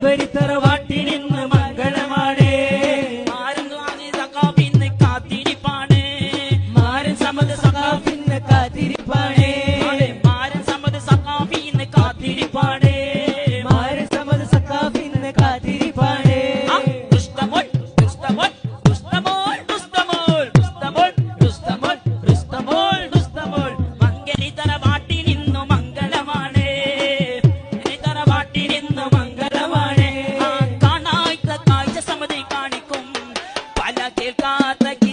ഉപരിത്തറവാട്ടിനിന്ന് کھیل کا تک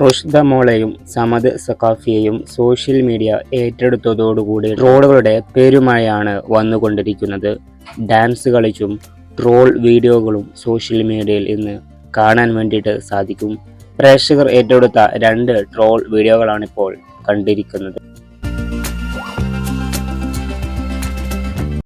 റുഷ്ദ മോളെയും സമദ് സഖാഫിയെയും social media ഏറ്റെടുത്തതോടുകൂടി ട്രോളുകളുടെ പെരുമഴയാണ് വന്നുകൊണ്ടിരിക്കുന്നത്. ഡാൻസ് കളിച്ചും ട്രോൾ വീഡിയോകളും സോഷ്യൽ മീഡിയയിൽ ഇന്ന് കാണാൻ വേണ്ടിയിട്ട് സാധിക്കും. പ്രേക്ഷകർ ഏറ്റെടുത്ത രണ്ട് ട്രോൾ വീഡിയോകളാണിപ്പോൾ കണ്ടിരിക്കുന്നത്.